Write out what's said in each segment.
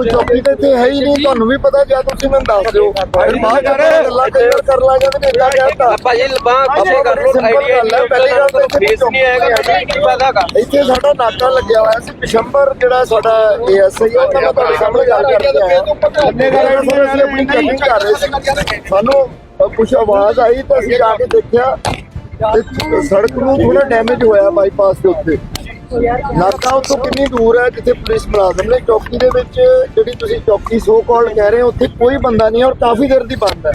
ਕੋਈ ਚੌਕੀ ਤੇ ਇੱਥੇ ਹੈ ਹੀ ਨਹੀਂ ਤੁਹਾਨੂੰ ਵੀ ਪਤਾ ਜਾਂ ਤੁਸੀਂ ਮੈਨੂੰ ਦੱਸ ਦਿਓ। ਫਿਰ ਬਾਅਦ ਕਰ ਗੱਲਾਂ ਕਲੀਅਰ ਕਰ ਲਾ ਜਾਂਦੇ ਨੇ ਇਦਾਂ ਕਹਿੰਦਾ ਭਾਜੀ ਲਬਾਂ ਪਿੱਛੇ ਕਰ ਲੋ ਆਈਡੀਆ ਨਹੀਂ ਪਹਿਲੀ ਗੱਲ ਤਾਂ ਫੇਸ ਨਹੀਂ ਆਏਗਾ ਕੀ ਹੈਗਾ। ਇੱਥੇ ਸਾਡਾ ਨਾਕਾ ਲੱਗਿਆ ਹੋਇਆ ਸੀ ਪਿਸ਼ੰਬਰ ਜਿਹੜਾ ਸਾਡਾ ਏਐਸਆਈ ਉਹ ਤਾਂ ਤੁਹਾਡੇ ਸਾਹਮਣੇ ਗੱਲ ਕਰਕੇ ਆਇਆ ਅੰਨੇ ਗੱਲ ਅਸੀਂ ਆਪਣੀ ਚੈਕਿੰਗ ਕਰ ਰਹੇ ਸੀ ਸਾਨੂੰ ਕੁਝ ਆਵਾਜ਼ ਆਈ ਤਾਂ ਅਸੀਂ ਆ ਕੇ ਦੇਖਿਆ ਸੜਕ ਨੂੰ ਥੋੜਾ ਡੈਮੇਜ ਹੋਇਆ ਬਾਈਪਾਸ ਦੇ ਉੱਤੇ। ਨਾਕਾ ਉੱਥੋਂ ਕਿੰਨੀ ਦੂਰ ਹੈ ਜਿੱਥੇ ਪੁਲਿਸ ਮੁਲਾਜ਼ਮ ਨੇ? ਚੌਕੀ ਦੇ ਵਿੱਚ ਜਿਹੜੀ ਤੁਸੀਂ ਚੌਕੀ ਸੋ ਕਾਲ ਕਹਿ ਰਹੇ ਹੋ ਉੱਥੇ ਕੋਈ ਬੰਦਾ ਨਹੀਂ ਹੈ ਔਰ ਕਾਫੀ ਦੇਰ ਦੀ ਬੰਦ ਹੈ।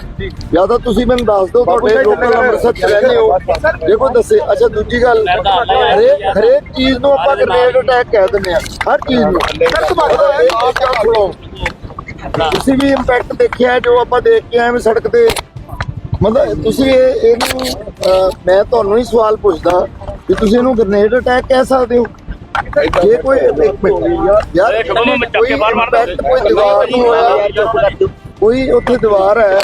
ਜਾਂ। ਤਾਂ ਤੁਸੀਂ ਮੈਨੂੰ ਦੱਸ ਦਿਓ ਤੁਹਾਡੇ ਲੋਕਲ ਅੰਮ੍ਰਿਤਸਰ ਚ ਰਹਿੰਦੇ ਹੋ। ਕੋਈ ਦੱਸੇ ਅੱਛਾ ਦੂਜੀ ਗੱਲ ਹਰੇਕ ਹਰੇਕ ਚੀਜ਼ ਨੂੰ ਆਪਾਂ ਗ੍ਰੇਨੇਡ ਅਟੈਕ ਕਹਿ ਦਿੰਦੇ ਆ ਹਰ ਚੀਜ਼ ਨੂੰ। ਇੱਕ ਗੱਲ ਸੁਣੋ। ਤੁਸੀਂ ਵੀ ਇੰਪੈਕਟ ਦੇਖਿਆ ਜੋ ਆਪਾਂ ਦੇਖ ਕੇ ਆਏ ਹਾਂ ਸੜਕ ਤੇ। ਮਤਲਬ ਤੁਸੀਂ ਇਹ ਇਹਨੂੰ ਮੈਂ ਤੁਹਾਨੂੰ ਹੀ ਸਵਾਲ ਪੁੱਛਦਾ। ਕਿ ਤੁਸੀਂ ਇਹਨੂੰ ਗ੍ਰੇਨੇਡ ਅਟੈਕ ਕਹਿ ਸਕਦੇ ਹੋ। ਜੇ ਕੋਈ ਇੱਕ ਮਿੰਟ ਯਾਰ ਕੋਈ ਦੀਵਾਰ ਨੂੰ ਹੋਇਆ ਕੋਈ ਉੱਥੇ ਦੀਵਾਰ ਹੈ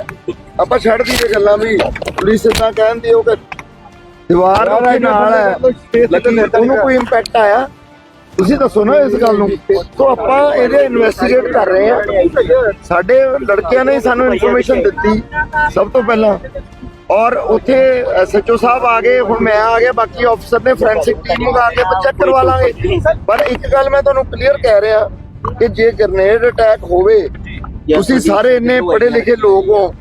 ਆਪਾਂ ਛੱਡ ਦਈਏ ਗੱਲਾਂ ਵੀ। ਪੁਲਿਸ ਇਦਾਂ ਕਹਿੰਦੀ ਉਹ ਕਿ ਦੀਵਾਰ ਉਹਦੇ ਨਾਲ ਹੈ। ਲੇਕਿਨ ਉਹਨੂੰ ਕੋਈ ਇੰਪੈਕਟ ਆਇਆ? ਤੁਸੀਂ ਦੱਸੋ ਨਾ ਇਸ ਗੱਲ ਨੂੰ। ਸੋ ਆਪਾਂ ਇਹਦੇ ਇਨਵੈਸਟੀਗੇਟ ਕਰ ਰਹੇ ਹਾਂ। ਸਾਡੇ ਲੜਕਿਆਂ ਨੇ ਸਾਨੂੰ ਇਨਫੋਰਮੇਸ਼ਨ ਦਿੱਤੀ ਸਭ ਤੋਂ ਪਹਿਲਾਂ। ਔਰ ਉੱਥੇ ਐਸਐਚਓ ਸਾਹਿਬ ਆ ਗਏ ਹੁਣ ਮੈਂ ਆ ਗਿਆ ਬਾਕੀ ਅਫਸਰ ਨੇ ਫੋਰੈਂਸਿਕ ਟੀਮ ਮੰਗਾ ਕੇ ਚੈੱਕ ਕਰਵਾ ਲਾਂਗੇ ਪਰ ਇੱਕ ਗੱਲ ਮੈਂ ਤੁਹਾਨੂੰ ਕਲੀਅਰ ਕਹਿ ਰਿਹਾ ਕਿ ਜੇ ਗ੍ਰਨੇਡ ਅਟੈਕ ਹੋਵੇ ਤੁਸੀਂ ਸਾਰੇ ਇੰਨੇ ਪੜ੍ਹੇ ਲਿਖੇ ਲੋਕ ਹੋ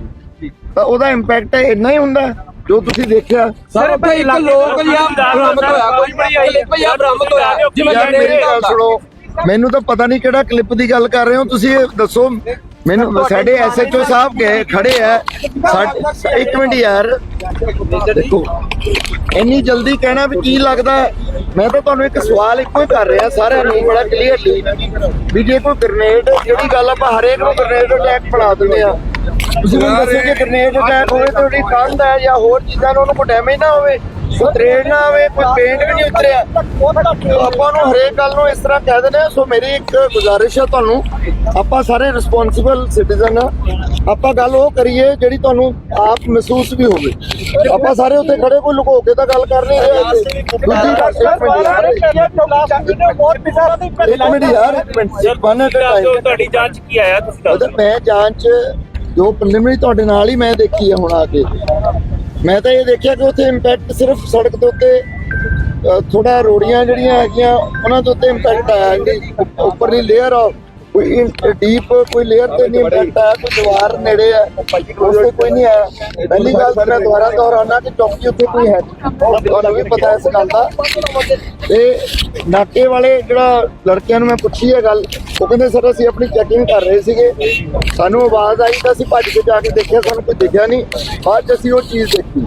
ਤਾਂ ਉਹਦਾ ਇੰਪੈਕਟ ਇੰਨਾ ਹੀ ਹੁੰਦਾ ਜੋ ਤੁਸੀਂ ਦੇਖਿਆ। ਸਰ ਭਾਈ ਇੱਕ ਲੋਕ ਜਾਂ ਬਰਾਮਦ ਹੋਇਆ ਕੋਈ ਬੜੀ ਆਈ। ਭਈਆ ਬਰਾਮਦ ਹੋਇਆ ਜਿਵੇਂ ਜਨਰੇਟਰ ਗੱਲ ਸੁਣੋ ਮੈਨੂੰ ਤਾਂ ਪਤਾ ਨਹੀਂ ਕਿਹੜਾ ਕਲਿੱਪ ਦੀ ਗੱਲ ਕਰ ਰਹੇ ਹੋ ਤੁਸੀਂ ਇਹ ਦੱਸੋ। ਮੈਨੂੰ ਸਾਡੇ ਐਸਐਚਓ ਸਾਹਿਬ ਗਏ ਖੜੇ ਸਾਡੇ- ਇੱਕ ਮਿੰਟ। ਯਾਰ। ਦੇਖੋ ਇੰਨੀ ਜਲਦੀ ਕਹਿਣਾ ਵੀ ਕੀ ਲੱਗਦਾ? ਮੈਂ ਤਾਂ ਤੁਹਾਨੂੰ ਇੱਕ ਸਵਾਲ ਇੱਕੋ ਹੀ ਕਰ ਰਿਹਾ ਸਾਰਿਆਂ ਨੂੰ ਬੜਾ ਕਲੀਅਰਲੀ ਵੀ ਜੇ ਕੋਈ ਗ੍ਰਨੇਡ ਜਿਹੜੀ ਗੱਲ ਆਪਾਂ ਹਰੇਕ ਨੂੰ ਗ੍ਰਨੇਡ ਅਟੈਕ ਬਣਾ ਦਿੰਦੇ ਆ ਤੁਸੀਂ ਮੈਨੂੰ ਦੱਸੋ ਕਿ ਗ੍ਰਨੇਡ ਅਟੈਕ ਹੋਵੇ ਤਾਂ ਉਹਦੀ ਕੰਧ ਹੈ ਜਾਂ ਹੋਰ ਚੀਜ਼ਾਂ ਨੂੰ ਉਹਨੂੰ ਕੋਈ ਡੈਮੇਜ ਨਾ ਹੋਵੇ। ਕੋਈ ਤਰੇੜ ਨਾ ਹੋਵੇ ਕੋਈ ਪੇਂਟ ਵੀ ਨਹੀਂ ਉਤਰਿਆ। ਆਪਾਂ ਨੂੰ ਹਰੇਕ ਗੱਲ ਨੂੰ ਇਸ ਤਰ੍ਹਾਂ ਕਹਿ ਦਿੰਦੇ ਆ ਸੋ ਮੇਰੀ ਇੱਕ ਗੁਜ਼ਾਰਿਸ਼ ਹੈ ਤੁਹਾਨੂੰ। ਆਪਾਂ ਸਾਰੇ ਰਿਸਪੌਂਸਿਬਲ ਸਿਟੀਜ਼ਨ ਆ। ਆਪਾਂ ਗੱਲ ਉਹ ਕਰੀਏ ਜਿਹੜੀ ਤੁਹਾਨੂੰ ਆਪ ਮਹਿਸੂਸ ਵੀ ਹੋਵੇ। ਆਪਾਂ ਸਾਰੇ ਉੱਥੇ ਖੜੇ ਕੋਈ ਲੁਕੋ ਕੇ ਤਾਂ ਗੱਲ ਕਰ ਨਹੀਂ ਰਹੇ ਇੱਥੇ। ਦੂਜੀ ਗੱਲ ਇੱਕ ਮਿੰਟ ਯਾਰ। ਇੱਕ ਮਿੰਟ ਐਟ ਟਾਈਮ ਤੁਹਾਡੀ ਜਾਂਚ ਕੀ ਆਇਆ ਤੁਸੀਂ ਦੱਸੋ ਮੈਂ ਜਾਂਚ ਜੋ ਪ੍ਰੀਲਿਮਿਨਰੀ ਤੁਹਾਡੇ ਨਾਲ ਹੀ ਮੈਂ ਦੇਖੀ ਹੈ ਹੁਣ ਆ ਕੇ। ਮੈਂ ਤਾਂ ਇਹ ਦੇਖਿਆ ਕਿ ਉੱਥੇ ਇੰਪੈਕਟ ਸਿਰਫ ਸੜਕ ਦੇ ਉੱਤੇ ਥੋੜਾ ਰੋੜੀਆਂ ਜਿਹੜੀਆਂ ਹੈਗੀਆਂ, ਉਹਨਾਂ ਦੇ ਉੱਤੇ ਇੰਪੈਕਟ ਆਇਆ, ਜਿਹੜੀ ਉੱਪਰਲੀ ਲੇਅਰ ਆ ਕੋਈ ਡੀਪ ਕੋਈ ਲੇਅਰ ਤੇ ਨਹੀਂ ਇੰਪੈਕਟ ਆਇਆ ਕੋਈ ਦੀਵਾਰ ਨੇੜੇ ਹੈ ਉਸ ਕੋਈ ਨਹੀਂ ਆਇਆ ਪਹਿਲੀ ਗੱਲ ਮੈਂ ਦੁਬਾਰਾ ਦੁਹਰਾਉਣਾ ਕਿ ਚੌਕੀ ਉੱਥੇ ਕੋਈ ਹੈ ਨਹੀਂ। ਤੁਹਾਨੂੰ ਵੀ ਪਤਾ ਇਸ ਗੱਲ ਦਾ। ਤੇ ਨਾਕੇ ਵਾਲੇ ਜਿਹੜਾ ਲੜਕਿਆਂ ਨੂੰ ਮੈਂ ਪੁੱਛੀ ਹੈ ਗੱਲ, ਉਹ ਕਹਿੰਦੇ, ਸਰ, ਅਸੀਂ ਆਪਣੀ ਚੈਕਿੰਗ ਕਰ ਰਹੇ ਸੀਗੇ। ਸਾਨੂੰ ਆਵਾਜ਼ ਆਈ ਤਾਂ ਅਸੀਂ ਭੱਜ ਕੇ ਜਾ ਕੇ ਦੇਖਿਆ, ਸਾਨੂੰ ਕੋਈ ਦਿਖਿਆ ਨਹੀਂ। ਬਾਅਦ ਚ ਅਸੀਂ ਉਹ ਚੀਜ਼ ਦੇਖੀ।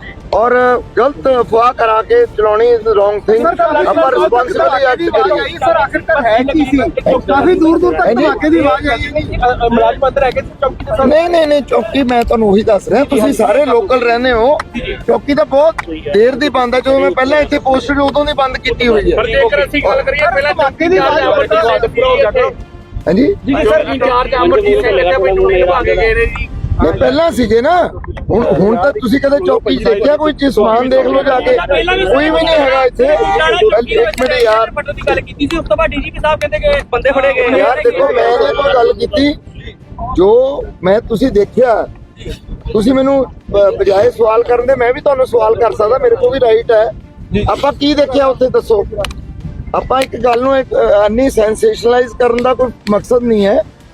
ਔਰ ਗਲਤ ਅਫਵਾਹ ਕਰਾ ਕੇ ਚਲਾਉਣੀ ਇਜ਼ ਰੋਂਗ ਥਿੰਗ ਆਪਾਂ ਰਿਸਪੌਂਸਿਬਿਲਟੀ ਐਕਟ ਕਰੀਏ। ਸਰ ਆਖਿਰਕਾਰ ਹੈ ਕੀ ਸੀ? ਕਾਫੀ ਦੂਰ ਦੂਰ ਤੱਕ ਧਮਾਕੇ ਦੀ ਆਵਾਜ਼ ਆਈ ਮੁਲਾਜ਼ਮ ਅੰਦਰ ਹੈਗੇ ਚੌਕੀ ਤੇ ਨਹੀਂ ਨਹੀਂ ਨਹੀਂ ਚੌਕੀ ਮੈਂ ਤੁਹਾਨੂੰ ਉਹੀ ਦੱਸ ਰਿਹਾ। ਤੁਸੀਂ ਸਾਰੇ ਲੋਕਲ ਰਹਿੰਦੇ ਹੋ। ਚੌਕੀ ਤਾਂ ਬਹੁਤ ਦੇਰ ਦੀ ਬੰਦ ਹੈ। ਜਦੋਂ ਮੈਂ ਪਹਿਲਾਂ ਇੱਥੇ ਪੋਸਟਡ ਉਦੋਂ ਦੀ ਬੰਦ ਕੀਤੀ ਹੋਈ ਹੈ। ਪਰ ਜੇਕਰ ਅਸੀਂ ਗੱਲ ਕਰੀਏ ਪਹਿਲਾਂ ਧਮਾਕੇ ਦੀ ਆਵਾਜ਼ ਹਾਂਜੀ। ਜੀ ਸਰ ਇੰਚਾਰਜ ਅਮਰਜੀਤ ਸਿੰਘ ਇੱਥੇ ਆਪਣੀ ਡਿਊਟੀ ਨਿਭਾ ਕੇ ਗਏ ਨੇ ਜੀ। ਨਹੀਂ ਪਹਿਲਾਂ ਸੀਗੇ ਨਾ। ਹੁਣ ਹੁਣ ਤਾਂ ਤੁਸੀਂ ਕਦੇ ਚੌਕੀ ਦੇਖਿਆ ਕੋਈ ਚੀਜ਼? ਸਮਾਨ ਦੇਖ ਲਓ ਜਾ ਕੇ। ਕੋਈ ਵੀ ਨਹੀਂ ਹੈਗਾ ਇੱਥੇ। ਇੱਕ ਮਿੰਟ ਯਾਰ। ਦੀ ਗੱਲ ਕੀਤੀ ਸੀ ਉਸ ਤੋਂ ਬਾਅਦ ਡੀਜੀਪੀ ਸਾਹਿਬ ਕਹਿੰਦੇ ਕਿ ਬੰਦੇ ਫੜੇ ਗਏ। ਨੇ ਯਾਰ ਦੇਖੋ ਮੈਂ ਗੱਲ ਕੀਤੀ। ਜੋ ਮੈਂ ਤੁਸੀਂ ਦੇਖਿਆ ਤੁਸੀਂ ਮੈਨੂੰ ਬਜਾਏ ਸਵਾਲ ਕਰਨ ਦੇ ਮੈਂ ਵੀ ਤੁਹਾਨੂੰ ਸਵਾਲ ਕਰ ਸਕਦਾ। ਮੇਰੇ ਕੋਲ ਵੀ ਰਾਈਟ ਹੈ। ਆਪਾਂ ਕੀ ਦੇਖਿਆ ਉੱਥੇ ਦੱਸੋ? ਆਪਾਂ ਇੱਕ ਗੱਲ ਨੂੰ ਇੱਕ ਅੰਨੀ ਸੈਂਸੇਸ਼ਨਲਾਈਜ਼ ਕਰਨ ਦਾ ਕੋਈ ਮਕਸਦ ਨਹੀਂ ਹੈ।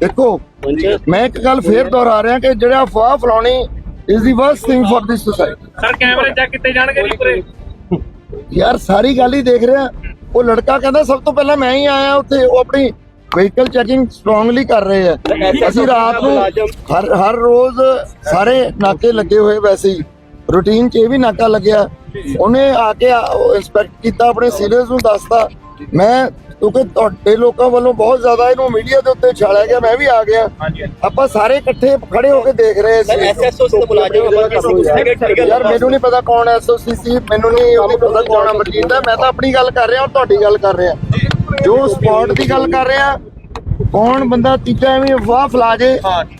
ਦੇਖੋ ਮੈਂ ਇੱਕ ਗੱਲ ਫੇਰ ਦੁਹਰਾ ਰਿਹਾ ਕਿ ਜਿਹੜਾ ਅਫਵਾਹ ਫਲਾਉਣੀ is the worst thing for this society sir ਕੈਮਰੇ ਚੈੱਕ ਕੀਤੇ ਜਾਣਗੇ ਜੀ ਪੂਰੇ? ਯਾਰ ਸਾਰੀ ਗੱਲ ਹੀ ਦੇਖ ਰਿਹਾ। ਉਹ ਲੜਕਾ ਕਹਿੰਦਾ ਸਭ ਤੋਂ ਪਹਿਲਾਂ ਮੈਂ ਹੀ ਆਇਆ ਉੱਥੇ। ਉਹ ਆਪਣੀ ਵਹੀਕਲ ਚੈਕਿੰਗ ਸਟਰੋਂਗਲੀ ਕਰ ਰਹੇ ਆ ਅਸੀਂ ਰਾਤ ਨੂੰ ਹਰ ਹਰ ਰੋਜ਼ ਸਾਰੇ ਨਾਕੇ ਲੱਗੇ ਹੋਏ ਵੈਸੇ ਹੀ। ਰੂਟੀਨ 'ਚ ਇਹ ਵੀ ਨਾਕਾ ਲੱਗਿਆ। ਉਹਨੇ ਆ ਕੇ ਇੰਸਪੈਕਟ ਕੀਤਾ ਆਪਣੇ ਸੀਨੀਅਰਸ ਨੂੰ ਦੱਸਤਾ। ਮੈਂ ਕਿਉਂਕਿ ਤੁਹਾਡੇ ਲੋਕਾਂ ਵੱਲੋਂ ਬਹੁਤ ਜ਼ਿਆਦਾ ਇਹਨੂੰ ਮੀਡੀਆ ਦੇ ਉੱਤੇ ਛਾਲਿਆ ਗਿਆ ਮੈਂ ਵੀ ਆ ਗਿਆ। ਆਪਾਂ ਸਾਰੇ ਇਕੱਠੇ ਖੜੇ ਹੋ ਕੇ ਦੇਖ ਰਹੇ ਸੀ। ਐਸਐਸਓ ਸੇ ਮੁਲਾਜ਼ਮ ਯਾਰ ਮੈਨੂੰ ਨਹੀਂ ਪਤਾ ਕੌਣ ਐਸਓਸੀ ਸੀ ਮੈਨੂੰ ਨਹੀਂ ਉਹਦੀ ਪਤਾ ਕੌਣ ਅਮਰਜੀਤ ਹੈ ਮੈਂ ਤਾਂ ਆਪਣੀ ਗੱਲ ਕਰ ਰਿਹਾ ਔਰ ਤੁਹਾਡੀ ਗੱਲ ਕਰ ਰਿਹਾ। ਜੋ ਸਪੌਟ ਦੀ ਗੱਲ ਕਰ ਰਿਹਾ ਕੌਣ ਬੰਦਾ ਤੀਜਾ ਐਵੇਂ ਅਫਵਾਹ ਫਲਾ ਜੇ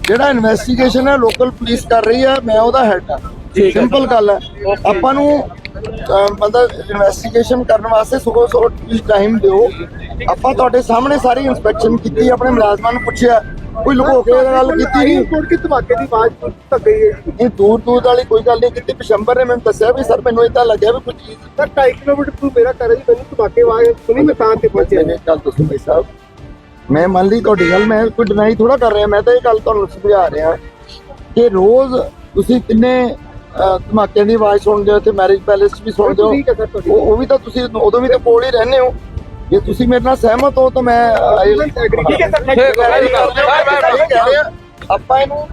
ਜਿਹੜਾ ਇਨਵੈਸਟੀਗੇਸ਼ਨ ਹੈ ਲੋਕਲ ਪੁਲਿਸ ਕਰ ਰਹੀ ਹੈ ਮੈਂ ਉਹਦਾ ਹੈਡ ਹਾਂ। ਸਿੰਪਲ ਗੱਲ ਹੈ ਆਪਾਂ ਨੂੰ ਮਤਲਬ ਇਨਵੈਸਟੀਗੇਸ਼ਨ ਕਰਨ ਵਾਸਤੇ ਸਗੋਂ ਤੁਸੀਂ ਟਾਈਮ ਦਿਓ। ਆਪਾਂ ਤੁਹਾਡੇ ਸਾਹਮਣੇ ਸਾਰੀ ਇਨਸਪੈਕਸ਼ਨ ਕੀਤੀ ਆਪਣੇ ਮੁਲਾਜ਼ਮਾਂ ਨੂੰ ਪੁੱਛਿਆ ਕੋਈ ਲੁਕੋ ਕੇ ਗੱਲ ਕੀਤੀ ਨਹੀਂ? ਕੋਟ ਕੀ ਧਮਾਕੇ ਦੀ ਆਵਾਜ਼ ਤੱਕ ਗਈ ਹੈ ਇਹ ਦੂਰ ਦੂਰ ਵਾਲੀ ਕੋਈ ਗੱਲ ਨਹੀਂ ਕੀਤੀ। ਪਿਸ਼ੰਬਰ ਨੇ ਮੈਨੂੰ ਦੱਸਿਆ ਵੀ ਸਰ ਮੈਨੂੰ ਇਦਾਂ ਲੱਗਿਆ ਵੀ ਕੋਈ ਚੀਜ਼ ਸਰ 2.5 ਕਿਲੋਮੀਟਰ ਤੋਂ ਮੇਰਾ ਘਰ ਹੈ ਜੀ ਮੈਨੂੰ ਧਮਾਕੇ ਆਵਾਜ਼ ਸੁਣੀ ਮੈਂ ਤਾਂ ਤੇ ਪਹੁੰਚਿਆ ਮੈਨੇ ਗੱਲ ਤੁਸੀਂ ਭਾਈ ਸਾਹਿਬ। ਮੈਂ ਮੰਨ ਲਈ ਤੁਹਾਡੀ ਗੱਲ ਮੈਂ ਕੋਈ ਡਿਨਾਈ ਥੋੜਾ ਕਰ ਰਿਹਾ। ਮੈਂ ਤਾਂ ਇਹ ਗੱਲ ਤੁਹਾਨੂੰ ਸਮਝਾ ਰਿਹਾ ਕਿ ਰੋਜ਼ ਤੁਸੀਂ ਕਿੰਨੇ ਧਮਾਕਿਆਂ ਦੀ ਆਵਾਜ਼ ਸੁਣਦੇ ਹੋ ਤੇ ਮੈਰਿਜ ਪੈਲੇਸ 'ਚ ਵੀ ਸੁਣਦੇ ਹੋ ਠੀਕ ਹੈ ਸਰ ਤੁਹਾਡੀ ਉਹ ਵੀ ਤਾਂ ਤੁਸੀਂ ਉਦੋਂ ਵੀ ਤਾਂ ਕੋਲ ਹੀ ਰਹਿੰਦੇ ਹੋ। ਜੇ ਤੁਸੀਂ ਮੇਰੇ ਨਾਲ ਸਹਿਮਤ ਹੋ ਤਾਂ ਮੈਂ ਠੀਕ ਹੈ ਸਰ ਠੀਕ ਹੈ ਆਪਾਂ ਇਹਨੂੰ